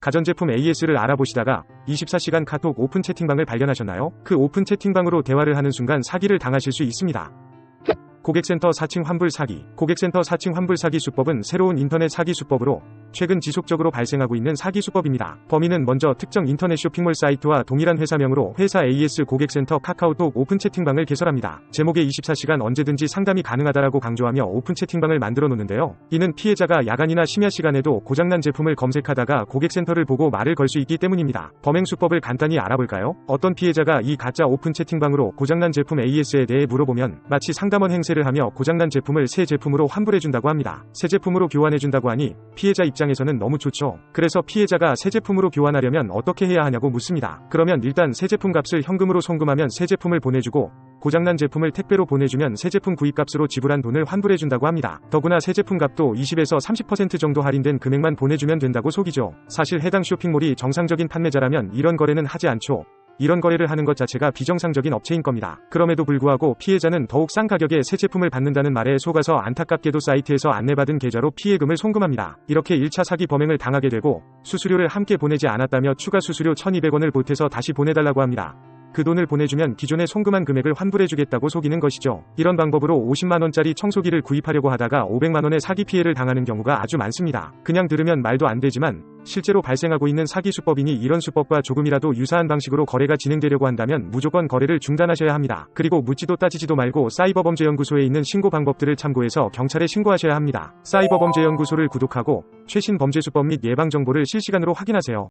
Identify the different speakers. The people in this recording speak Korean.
Speaker 1: 가전제품 AS를 알아보시다가 24시간 카톡 오픈 채팅방을 발견하셨나요? 그 오픈 채팅방으로 대화를 하는 순간 사기를 당하실 수 있습니다. 고객센터 4층 환불 사기. 고객센터 4층 환불 사기 수법은 새로운 인터넷 사기 수법으로 최근 지속적으로 발생하고 있는 사기 수법입니다. 범인은 먼저 특정 인터넷 쇼핑몰 사이트와 동일한 회사명으로 회사 AS 고객센터 카카오톡 오픈 채팅방을 개설합니다. 제목에 24시간 언제든지 상담이 가능하다라고 강조하며 오픈 채팅방을 만들어 놓는데요. 이는 피해자가 야간이나 심야 시간에도 고장난 제품을 검색하다가 고객센터를 보고 말을 걸 수 있기 때문입니다. 범행 수법을 간단히 알아볼까요? 어떤 피해자가 이 가짜 오픈 채팅방으로 고장난 제품 AS에 대해 물어보면 마치 상담원 행세를 하며 고장난 제품을 새 제품으로 환불해준다고 합니다. 새 제품으로 교환해준다고 하니 피해자 입장에서는 너무 좋죠. 그래서 피해자가 새 제품으로 교환하려면 어떻게 해야 하냐고 묻습니다. 그러면 일단 새 제품 값을 현금으로 송금하면 새 제품을 보내주고 고장난 제품을 택배로 보내주면 새 제품 구입값으로 지불한 돈을 환불해준다고 합니다. 더구나 새 제품 값도 20에서 30% 정도 할인된 금액만 보내주면 된다고 속이죠. 사실 해당 쇼핑몰이 정상적인 판매자라면 이런 거래는 하지 않죠. 이런 거래를 하는 것 자체가 비정상적인 업체인 겁니다. 그럼에도 불구하고 피해자는 더욱 싼 가격에 새 제품을 받는다는 말에 속아서 안타깝게도 사이트에서 안내받은 계좌로 피해금을 송금합니다. 이렇게 1차 사기 범행을 당하게 되고 수수료를 함께 보내지 않았다며 추가 수수료 1200원을 보태서 다시 보내달라고 합니다. 그 돈을 보내주면 기존에 송금한 금액을 환불해주겠다고 속이는 것이죠. 이런 방법으로 50만원짜리 청소기를 구입하려고 하다가 500만원의 사기 피해를 당하는 경우가 아주 많습니다. 그냥 들으면 말도 안 되지만 실제로 발생하고 있는 사기 수법이니 이런 수법과 조금이라도 유사한 방식으로 거래가 진행되려고 한다면 무조건 거래를 중단하셔야 합니다. 그리고 묻지도 따지지도 말고 사이버범죄연구소에 있는 신고 방법들을 참고해서 경찰에 신고하셔야 합니다. 사이버범죄연구소를 구독하고 최신 범죄 수법 및 예방 정보를 실시간으로 확인하세요.